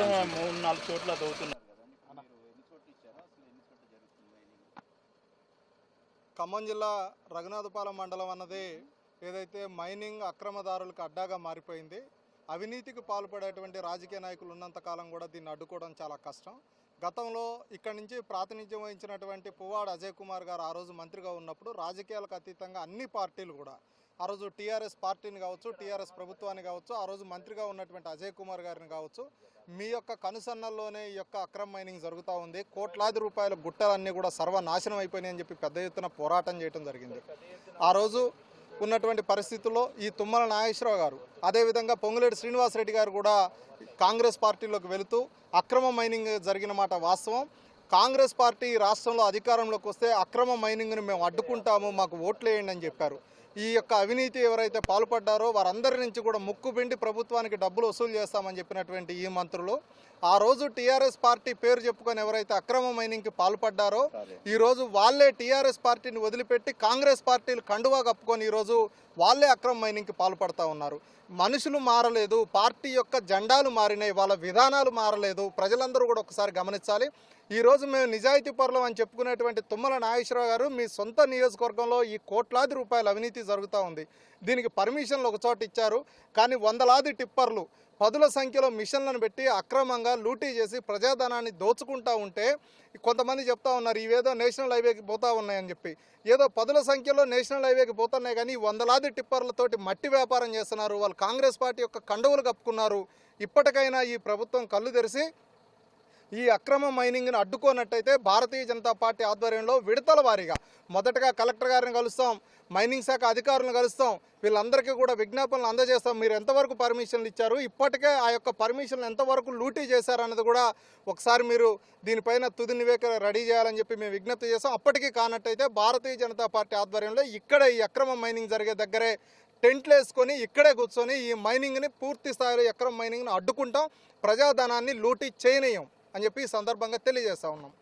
మొత్తం మూడు నాలుగు చోట్ల ఇచ్చారా ఖమ్మం జిల్లా రఘునాథపాలెం మండలం అన్నది ఏదైతే మైనింగ్ అక్రమదారులకు అడ్డాగా మారిపోయింది అవినీతికి పాల్పడేటువంటి రాజకీయ నాయకులు ఉన్నంత కాలం కూడా దీన్ని అడ్డుకోవడం చాలా కష్టం. గతంలో ఇక్కడి నుంచి ప్రాతినిధ్యం వహించినటువంటి పువ్వాడ అజయ్ కుమార్ గారు ఆ రోజు మంత్రిగా ఉన్నప్పుడు రాజకీయాలకు అతీతంగా అన్ని పార్టీలు కూడా ఆ రోజు టీఆర్ఎస్ పార్టీని కావచ్చు టీఆర్ఎస్ ప్రభుత్వాన్ని కావచ్చు ఆ రోజు మంత్రిగా ఉన్నటువంటి అజయ్ కుమార్ గారిని కావచ్చు మీ యొక్క కనుసన్నల్లోనే ఈ యొక్క అక్రమ మైనింగ్ జరుగుతూ ఉంది. కోట్లాది రూపాయల గుట్టలన్నీ కూడా సర్వనాశనం అయిపోయినాయి అని చెప్పి పెద్ద ఎత్తున పోరాటం చేయడం జరిగింది. ఆ రోజు ఉన్నటువంటి పరిస్థితుల్లో ఈ తుమ్మల నాగేశ్వరరావు గారు అదేవిధంగా పొంగులేటి శ్రీనివాసరెడ్డి గారు కూడా కాంగ్రెస్ పార్టీలోకి వెళుతూ అక్రమ మైనింగ్ జరిగిన మాట వాస్తవం. కాంగ్రెస్ పార్టీ ఈ రాష్ట్రంలో అధికారంలోకి వస్తే అక్రమ మైనింగ్ను మేము అడ్డుకుంటాము మాకు ఓట్లు వేయండి అని చెప్పారు. ఈ యొక్క అవినీతి ఎవరైతే పాల్పడ్డారో వారందరి నుంచి కూడా ముక్కు పిండి ప్రభుత్వానికి డబ్బులు వసూలు చేస్తామని చెప్పినటువంటి ఈ మంత్రులు ఆ రోజు టీఆర్ఎస్ పార్టీ పేరు చెప్పుకొని ఎవరైతే అక్రమ మైనింగ్కి పాల్పడ్డారో ఈరోజు వాళ్ళే టీఆర్ఎస్ పార్టీని వదిలిపెట్టి కాంగ్రెస్ పార్టీలు కండువా కప్పుకొని ఈరోజు వాళ్ళే అక్రమ మైనింగ్కి పాల్పడతా ఉన్నారు. మనుషులు మారలేదు పార్టీ యొక్క జెండాలు మారినాయి వాళ్ళ విధానాలు మారలేదు. ప్రజలందరూ కూడా ఒకసారి గమనించాలి. ఈరోజు మేము నిజాయితీ పరులం అని చెప్పుకునేటువంటి తుమ్మల నాగేశ్వరరావు గారు మీ సొంత నియోజకవర్గంలో ఈ కోట్లాది రూపాయల అవినీతి జరుగుతూ ఉంది. దీనికి పర్మిషన్లు ఒక చోట ఇచ్చారు. కానీ వందలాది టిప్పర్లు పదుల సంఖ్యలో మిషన్లను పెట్టి అక్రమంగా లూటీ చేసి ప్రజాధనాన్ని దోచుకుంటా ఉంటే కొంతమంది చెప్తా ఉన్నారు ఇవేదో నేషనల్ హైవేకి పోతా ఉన్నాయని చెప్పి. ఏదో పదుల సంఖ్యలో నేషనల్ హైవేకి పోతున్నాయి కానీ వందలాది టిప్పర్లతోటి మట్టి వ్యాపారం చేస్తున్నారు వాళ్ళు కాంగ్రెస్ పార్టీ యొక్క కండువులు కప్పుకున్నారు. ఇప్పటికైనా ఈ ప్రభుత్వం కళ్ళు తెరిచి ఈ అక్రమ మైనింగ్ను అడ్డుకోనట్టయితే భారతీయ జనతా పార్టీ ఆధ్వర్యంలో విడతల వారీగా మొదటగా కలెక్టర్ గారిని కలుస్తాం మైనింగ్ శాఖ అధికారులను కలుస్తాం వీళ్ళందరికీ కూడా విజ్ఞాపనలు అందజేస్తాం. మీరు ఎంతవరకు పర్మిషన్లు ఇచ్చారు ఇప్పటికే ఆ యొక్క పర్మిషన్లు ఎంతవరకు లూటీ చేశారన్నది కూడా ఒకసారి మీరు దీనిపైన తుది నివేక రెడీ చేయాలని చెప్పి మేము విజ్ఞప్తి చేస్తాం. అప్పటికీ కానట్టయితే భారతీయ జనతా పార్టీ ఆధ్వర్యంలో ఇక్కడే ఈ అక్రమ మైనింగ్ జరిగే దగ్గరే టెంట్లు వేసుకొని ఇక్కడే కూర్చొని ఈ మైనింగ్ని పూర్తి స్థాయిలో అక్రమ మైనింగ్ని అడ్డుకుంటాం ప్రజాధనాన్ని లూటీ చేయనీయం. అని చెప్పి ఈ సందర్భంగా తెలియజేస్తా ఉన్నాం.